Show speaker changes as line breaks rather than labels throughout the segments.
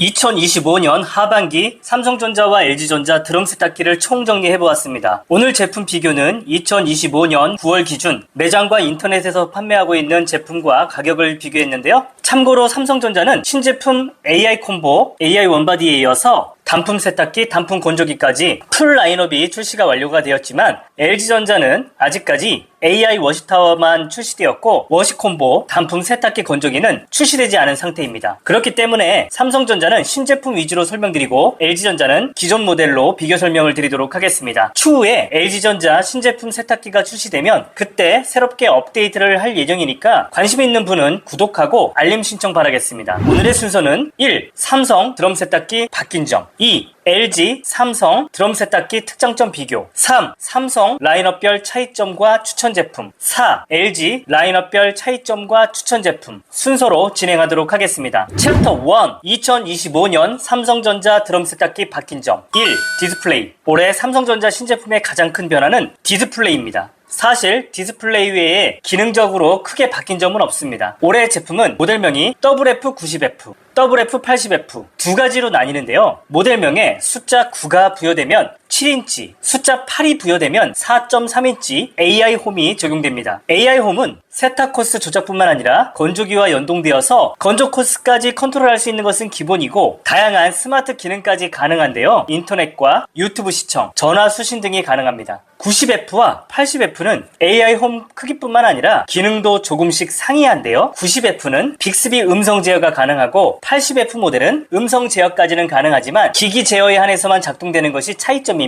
2025년 하반기 삼성전자와 LG전자 드럼 세탁기를 총정리해 보았습니다. 오늘 제품 비교는 2025년 9월 기준 매장과 인터넷에서 판매하고 있는 제품과 가격을 비교했는데요. 참고로 삼성전자는 신제품 AI 콤보, AI 원바디에 이어서 단품 세탁기, 단품 건조기까지 풀 라인업이 출시가 완료가 되었지만 LG전자는 아직까지 AI 워시타워만 출시되었고 워시콤보, 단품 세탁기 건조기는 출시되지 않은 상태입니다. 그렇기 때문에 삼성전자는 신제품 위주로 설명드리고 LG전자는 기존 모델로 비교 설명을 드리도록 하겠습니다. 추후에 LG전자 신제품 세탁기가 출시되면 그때 새롭게 업데이트를 할 예정이니까 관심 있는 분은 구독하고 알림 신청 바라겠습니다. 오늘의 순서는 1. 삼성 드럼 세탁기 바뀐 점 2. LG, 삼성 드럼 세탁기 특장점 비교 3. 삼성 라인업별 차이점과 추천 제품 4. LG 라인업별 차이점과 추천 제품 순서로 진행하도록 하겠습니다. 챕터 1 2025년 삼성전자 드럼 세탁기 바뀐 점 1. 디스플레이 올해 삼성전자 신제품의 가장 큰 변화는 디스플레이입니다. 사실 디스플레이 외에 기능적으로 크게 바뀐 점은 없습니다. 올해 제품은 모델명이 WF90F, WF80F 두 가지로 나뉘는데요. 모델명에 숫자 9가 부여되면 7인치, 숫자 8이 부여되면 4.3인치 AI 홈이 적용됩니다. AI 홈은 세탁 코스 조작뿐만 아니라 건조기와 연동되어서 건조 코스까지 컨트롤할 수 있는 것은 기본이고 다양한 스마트 기능까지 가능한데요. 인터넷과 유튜브 시청, 전화 수신 등이 가능합니다. 90F와 80F는 AI 홈 크기뿐만 아니라 기능도 조금씩 상이한데요. 90F는 빅스비 음성 제어가 가능하고 80F 모델은 음성 제어까지는 가능하지만 기기 제어에 한해서만 작동되는 것이 차이점입니다.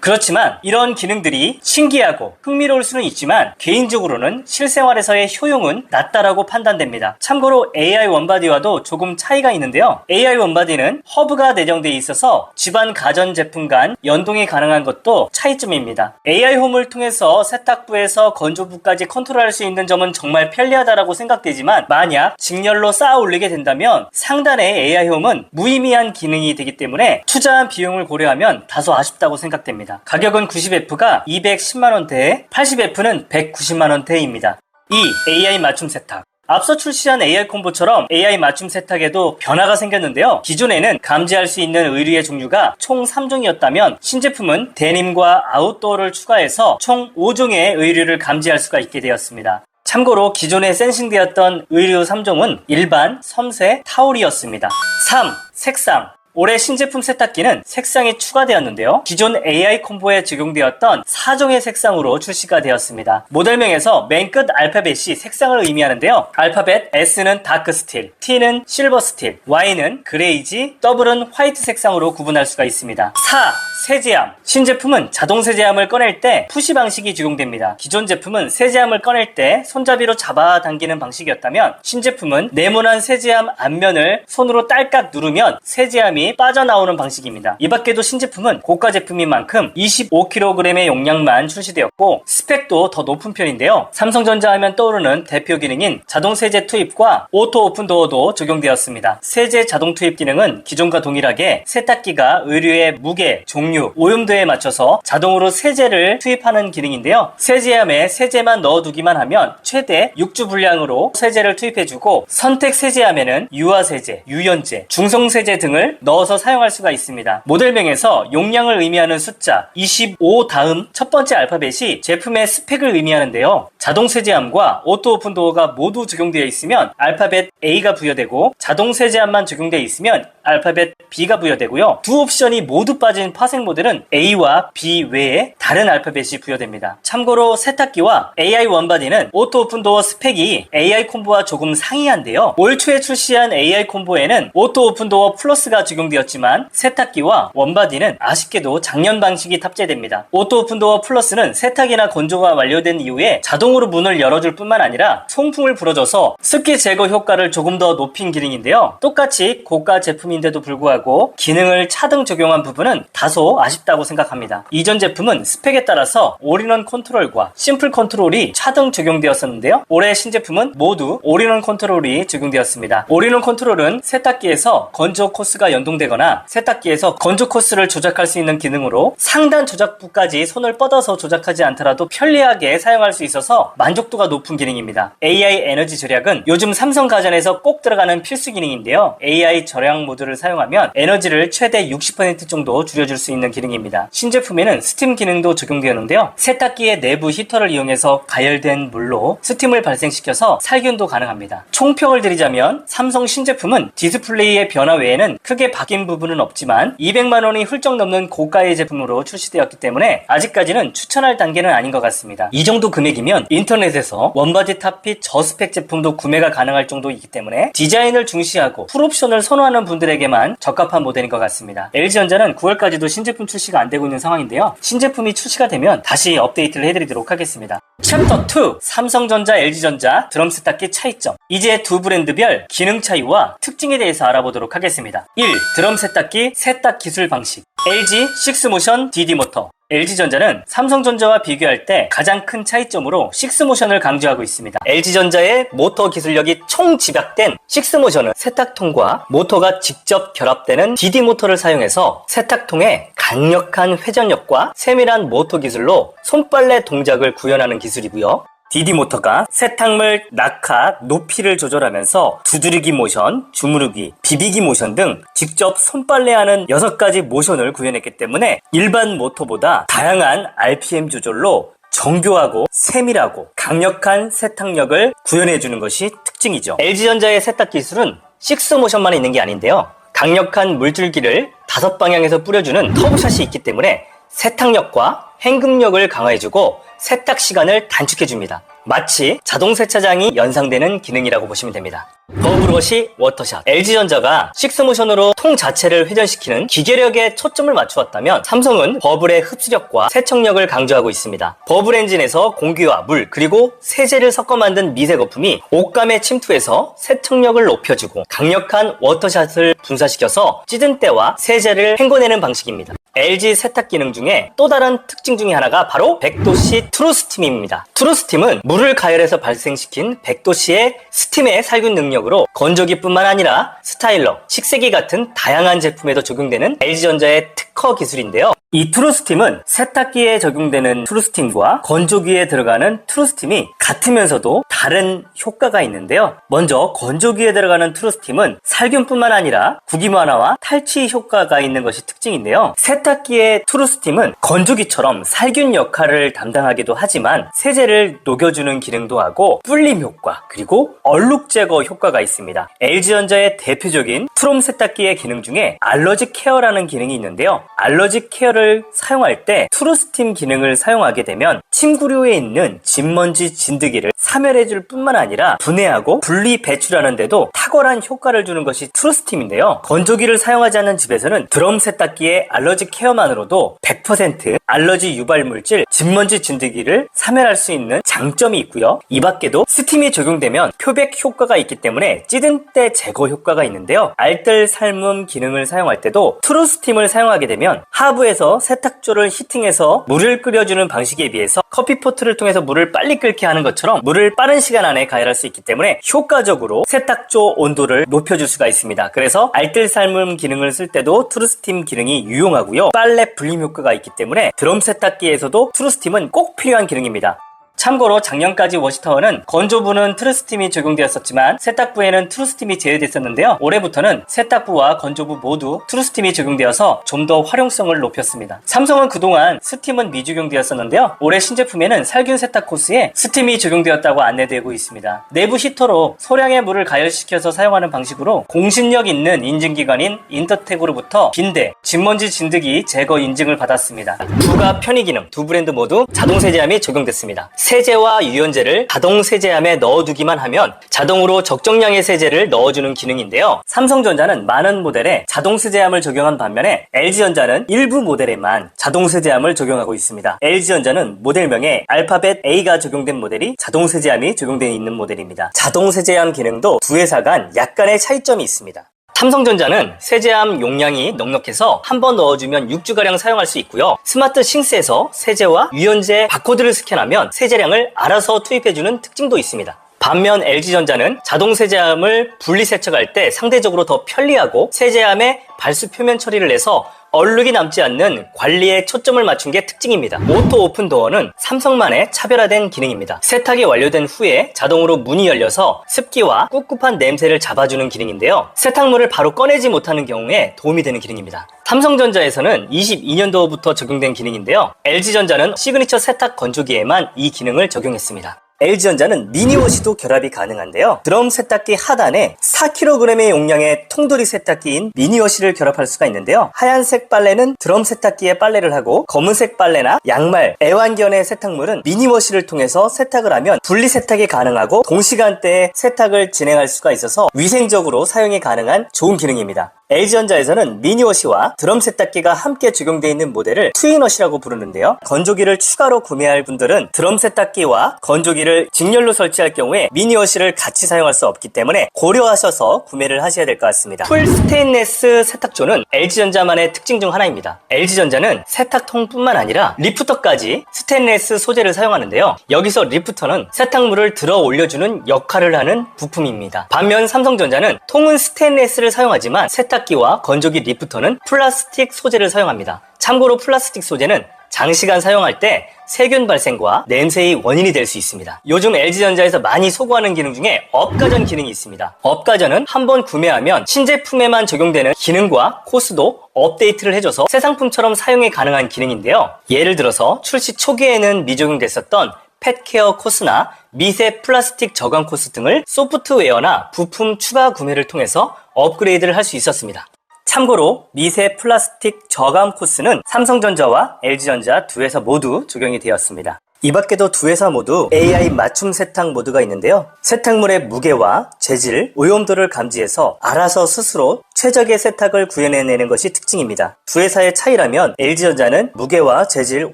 그렇지만 이런 기능들이 신기하고 흥미로울 수는 있지만 개인적으로는 실생활에서의 효용은 낮다라고 판단됩니다. 참고로 AI 원바디와도 조금 차이가 있는데요. AI 원바디는 허브가 내정되어 있어서 집안 가전 제품 간 연동이 가능한 것도 차이점입니다. AI 홈을 통해서 세탁부에서 건조부까지 컨트롤할 수 있는 점은 정말 편리하다라고 생각되지만 만약 직렬로 쌓아 올리게 된다면 상단의 AI 홈은 무의미한 기능이 되기 때문에 투자한 비용을 고려하면 다소 아쉽다고 생각됩니다. 가격은 90F가 210만원대에 80F는 190만원대입니다. 2. AI 맞춤 세탁 앞서 출시한 AI 콤보처럼 AI 맞춤 세탁에도 변화가 생겼는데요. 기존에는 감지할 수 있는 의류의 종류가 총 3종이었다면 신제품은 데님과 아웃도어를 추가해서 총 5종의 의류를 감지할 수가 있게 되었습니다. 참고로 기존에 센싱되었던 의류 3종은 일반, 섬세, 타올이었습니다. 3. 색상 올해 신제품 세탁기는 색상이 추가되었는데요. 기존 AI 콤보에 적용되었던 4종의 색상으로 출시가 되었습니다. 모델명에서 맨 끝 알파벳이 색상을 의미하는데요. 알파벳 S는 다크 스틸, T는 실버 스틸, Y는 그레이지, W는 화이트 색상으로 구분할 수가 있습니다. 4. 세제함 신제품은 자동 세제함을 꺼낼 때 푸시 방식이 적용됩니다. 기존 제품은 세제함을 꺼낼 때 손잡이로 잡아당기는 방식이었다면 신제품은 네모난 세제함 앞면을 손으로 딸깍 누르면 세제함이 빠져나오는 방식입니다. 이 밖에도 신제품은 고가 제품인 만큼 25kg의 용량만 출시되었고 스펙도 더 높은 편인데요. 삼성전자 하면 떠오르는 대표 기능인 자동 세제 투입과 오토 오픈 도어도 적용되었습니다. 세제 자동 투입 기능은 기존과 동일하게 세탁기가 의류의 무게, 종류, 오염도에 맞춰서 자동으로 세제를 투입하는 기능인데요. 세제함에 세제만 넣어두기만 하면 최대 6주 분량으로 세제를 투입해주고 선택 세제함에는 유화 세제, 유연제, 중성 세제 등을 넣 어서 사용할 수가 있습니다. 모델명에서 용량을 의미하는 숫자 25 다음 첫 번째 알파벳이 제품의 스펙을 의미하는데요. 자동 세제함과 오토 오픈 도어가 모두 적용되어 있으면 알파벳 A가 부여되고 자동 세제함만 적용되어 있으면 알파벳 B가 부여되고요. 두 옵션이 모두 빠진 파생 모델은 A와 B 외에 다른 알파벳이 부여됩니다. 참고로 세탁기와 AI 원바디는 오토 오픈 도어 스펙이 AI 콤보와 조금 상이한데요. 올 초에 출시한 AI 콤보에는 오토 오픈 도어 플러스가 적용되었지만 세탁기와 원바디는 아쉽게도 작년 방식이 탑재됩니다. 오토 오픈 도어 플러스는 세탁이나 건조가 완료된 이후에 자동으로 문을 열어줄 뿐만 아니라 송풍을 불어줘서 습기 제거 효과를 조금 더 높인 기능인데요. 똑같이 고가 제품인 데도 불구하고 기능을 차등 적용한 부분은 다소 아쉽다고 생각합니다. 이전 제품은 스펙에 따라서 올인원 컨트롤과 심플 컨트롤이 차등 적용되었었는데요. 올해 신제품은 모두 올인원 컨트롤이 적용되었습니다. 올인원 컨트롤은 세탁기에서 건조 코스가 연동되거나 세탁기에서 건조 코스를 조작할 수 있는 기능으로 상단 조작부까지 손을 뻗어서 조작하지 않더라도 편리하게 사용할 수 있어서 만족도가 높은 기능입니다. AI 에너지 절약은 요즘 삼성 가전에서 꼭 들어가는 필수 기능인데요. AI 절약 모드 모드를 사용하면 에너지를 최대 60% 정도 줄여줄 수 있는 기능입니다. 신제품에는 스팀 기능도 적용되었는데요. 세탁기의 내부 히터를 이용해서 가열된 물로 스팀을 발생시켜서 살균도 가능합니다. 총평을 드리자면 삼성 신제품은 디스플레이의 변화 외에는 크게 바뀐 부분은 없지만 200만 원이 훌쩍 넘는 고가의 제품으로 출시되었기 때문에 아직까지는 추천할 단계는 아닌 것 같습니다. 이 정도 금액이면 인터넷에서 원바디 탑핏 저스펙 제품도 구매가 가능할 정도이기 때문에 디자인을 중시하고 풀옵션을 선호하는 분들 에게만 적합한 모델인 것 같습니다. LG전자는 9월까지도 신제품 출시가 안 되고 있는 상황인데요. 신제품이 출시가 되면 다시 업데이트를 해드리도록 하겠습니다. 챕터 2 삼성전자, LG전자 드럼 세탁기 차이점 이제 두 브랜드별 기능 차이와 특징에 대해서 알아보도록 하겠습니다. 1. 드럼 세탁기 세탁 기술 방식 LG 식스모션 DD 모터 LG전자는 삼성전자와 비교할 때 가장 큰 차이점으로 식스모션을 강조하고 있습니다. LG전자의 모터 기술력이 총 집약된 식스모션은 세탁통과 모터가 직접 결합되는 DD 모터를 사용해서 세탁통에 강력한 회전력과 세밀한 모터 기술로 손빨래 동작을 구현하는 기술이고요. DD 모터가 세탁물 낙하, 높이를 조절하면서 두드리기 모션, 주무르기, 비비기 모션 등 직접 손빨래하는 6가지 모션을 구현했기 때문에 일반 모터보다 다양한 RPM 조절로 정교하고 세밀하고 강력한 세탁력을 구현해주는 것이 특징이죠. LG전자의 세탁 기술은 식스 모션만 있는 게 아닌데요. 강력한 물줄기를 다섯 방향에서 뿌려주는 터보샷이 있기 때문에 세탁력과 행급력을 강화해주고 세탁 시간을 단축해줍니다. 마치 자동 세차장이 연상되는 기능이라고 보시면 됩니다. 더브러시 워터샷 LG전자가 식스모션으로 통 자체를 회전시키는 기계력에 초점을 맞추었다면 삼성은 버블의 흡수력과 세척력을 강조하고 있습니다. 버블 엔진에서 공기와 물 그리고 세제를 섞어 만든 미세 거품이 옷감에 침투해서 세척력을 높여주고 강력한 워터샷을 분사시켜서 찌든 때와 세제를 헹궈내는 방식입니다. LG 세탁 기능 중에 또 다른 특징 중에 하나가 바로 100도씨 트루 스팀입니다. 트루 스팀은 물을 가열해서 발생시킨 100도씨의 스팀의 살균 능력 으로 건조기뿐만 아니라 스타일러, 식세기 같은 다양한 제품에도 적용되는 LG전자의 특허 기술인데요. 이 트루스팀은 세탁기에 적용되는 트루스팀과 건조기에 들어가는 트루스팀이 같으면서도 다른 효과가 있는데요. 먼저 건조기에 들어가는 트루스팀은 살균뿐만 아니라 구김 완화와 탈취 효과가 있는 것이 특징인데요. 세탁기의 트루스팀은 건조기처럼 살균 역할을 담당하기도 하지만 세제를 녹여주는 기능도 하고 불림 효과 그리고 얼룩 제거 효과가 있습니다. LG전자의 대표적인 프롬 세탁기의 기능 중에 알러지 케어라는 기능이 있는데요. 알러지 케어를 사용할 때 트루스팀 기능을 사용하게 되면 침구류에 있는 진먼지 진드기를 사멸해줄 뿐만 아니라 분해하고 분리 배출하는 데도 탁월한 효과를 주는 것이 트루스팀인데요. 건조기를 사용하지 않는 집에서는 드럼 세탁기의 알러지 케어만으로도 100% 알러지 유발 물질 진먼지 진드기를 사멸할 수 있는 장점이 있고요. 이 밖에도 스팀이 적용되면 표백 효과가 있기 때문에 찌든 때 제거 효과가 있는데요. 알뜰 삶음 기능을 사용할 때도 트루스팀을 사용하게 되면 하부에서 세탁조를 히팅해서 물을 끓여주는 방식에 비해서 커피포트를 통해서 물을 빨리 끓게 하는 것처럼 물을 빠른 시간 안에 가열할 수 있기 때문에 효과적으로 세탁조 온도를 높여줄 수가 있습니다. 그래서 알뜰 삶음 기능을 쓸 때도 트루스팀 기능이 유용하고요. 빨래 불림 효과가 있기 때문에 드럼 세탁기에서도 트루스팀은 꼭 필요한 기능입니다. 참고로 작년까지 워시타워는 건조부는 트루스팀이 적용되었었지만 세탁부에는 트루스팀이 제외됐었는데요. 올해부터는 세탁부와 건조부 모두 트루스팀이 적용되어서 좀 더 활용성을 높였습니다. 삼성은 그동안 스팀은 미적용되었었는데요. 올해 신제품에는 살균 세탁 코스에 스팀이 적용되었다고 안내되고 있습니다. 내부 히터로 소량의 물을 가열시켜서 사용하는 방식으로 공신력 있는 인증기관인 인터텍으로부터 빈대, 진먼지 진드기 제거 인증을 받았습니다. 부가 편의 기능 두 브랜드 모두 자동 세제함이 적용됐습니다. 세제와 유연제를 자동 세제함에 넣어두기만 하면 자동으로 적정량의 세제를 넣어주는 기능인데요. 삼성전자는 많은 모델에 자동 세제함을 적용한 반면에 LG전자는 일부 모델에만 자동 세제함을 적용하고 있습니다. LG전자는 모델명에 알파벳 A가 적용된 모델이 자동 세제함이 적용되어 있는 모델입니다. 자동 세제함 기능도 두 회사 간 약간의 차이점이 있습니다. 삼성전자는 세제함 용량이 넉넉해서 한 번 넣어주면 6주가량 사용할 수 있고요. 스마트 싱스에서 세제와 유연제 바코드를 스캔하면 세제량을 알아서 투입해주는 특징도 있습니다. 반면 LG전자는 자동 세제함을 분리 세척할 때 상대적으로 더 편리하고 세제함의 발수 표면 처리를 해서 얼룩이 남지 않는 관리에 초점을 맞춘 게 특징입니다. 오토 오픈 도어는 삼성만의 차별화된 기능입니다. 세탁이 완료된 후에 자동으로 문이 열려서 습기와 꿉꿉한 냄새를 잡아주는 기능인데요. 세탁물을 바로 꺼내지 못하는 경우에 도움이 되는 기능입니다. 삼성전자에서는 22년도부터 적용된 기능인데요. LG전자는 시그니처 세탁 건조기에만 이 기능을 적용했습니다. LG전자는 미니워시도 결합이 가능한데요. 드럼 세탁기 하단에 4kg의 용량의 통돌이 세탁기인 미니워시를 결합할 수가 있는데요. 하얀색 빨래는 드럼 세탁기에 빨래를 하고 검은색 빨래나 양말, 애완견의 세탁물은 미니워시를 통해서 세탁을 하면 분리 세탁이 가능하고 동시간대에 세탁을 진행할 수가 있어서 위생적으로 사용이 가능한 좋은 기능입니다. LG전자에서는 미니워시와 드럼 세탁기가 함께 적용되어 있는 모델을 트윈워시라고 부르는데요. 건조기를 추가로 구매할 분들은 드럼 세탁기와 건조기를 직렬로 설치할 경우에 미니워시를 같이 사용할 수 없기 때문에 고려하셔서 구매를 하셔야 될 것 같습니다. 풀 스테인레스 세탁조는 LG전자만의 특징 중 하나입니다. LG전자는 세탁통뿐만 아니라 리프터까지 스테인레스 소재를 사용하는데요. 여기서 리프터는 세탁물을 들어 올려주는 역할을 하는 부품입니다. 반면 삼성전자는 통은 스테인레스를 사용하지만 세탁기와 건조기 리프터는 플라스틱 소재를 사용합니다. 참고로 플라스틱 소재는 장시간 사용할 때 세균 발생과 냄새의 원인이 될 수 있습니다. 요즘 LG전자에서 많이 소구하는 기능 중에 업가전 기능이 있습니다. 업가전은 한 번 구매하면 신제품에만 적용되는 기능과 코스도 업데이트를 해줘서 새 상품처럼 사용이 가능한 기능인데요. 예를 들어서 출시 초기에는 미적용됐었던 펫케어 코스나 미세 플라스틱 저감 코스 등을 소프트웨어나 부품 추가 구매를 통해서 업그레이드를 할 수 있었습니다. 참고로 미세 플라스틱 저감 코스는 삼성전자와 LG전자 두 회사 모두 적용이 되었습니다. 이 밖에도 두 회사 모두 AI 맞춤 세탁 모드가 있는데요. 세탁물의 무게와 재질, 오염도를 감지해서 알아서 스스로 최적의 세탁을 구현해내는 것이 특징입니다. 두 회사의 차이라면 LG전자는 무게와 재질,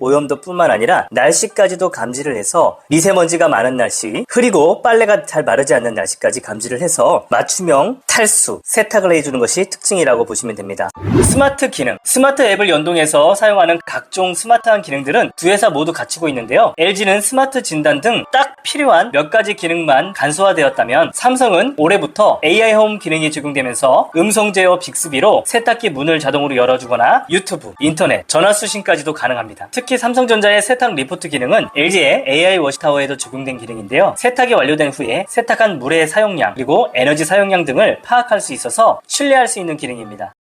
오염도 뿐만 아니라 날씨까지도 감지를 해서 미세먼지가 많은 날씨, 흐리고 빨래가 잘 마르지 않는 날씨까지 감지를 해서 맞춤형 탈수, 세탁을 해주는 것이 특징이라고 보시면 됩니다. 스마트 기능, 스마트 앱을 연동해서 사용하는 각종 스마트한 기능들은 두 회사 모두 갖추고 있는데요. LG는 스마트 진단 등 딱 필요한 몇 가지 기능만 간소화되었다면 삼성은 올해부터 AI 홈 기능이 적용되면서 음성 제어 빅스비로 세탁기 문을 자동으로 열어주거나 유튜브, 인터넷, 전화 수신까지도 가능합니다. 특히 삼성전자의 세탁 리포트 기능은 LG의 AI 워시타워에도 적용된 기능인데요. 세탁이 완료된 후에 세탁한 물의 사용량 그리고 에너지 사용량 등을 파악할 수 있어서 신뢰할 수 있는 기능입니다.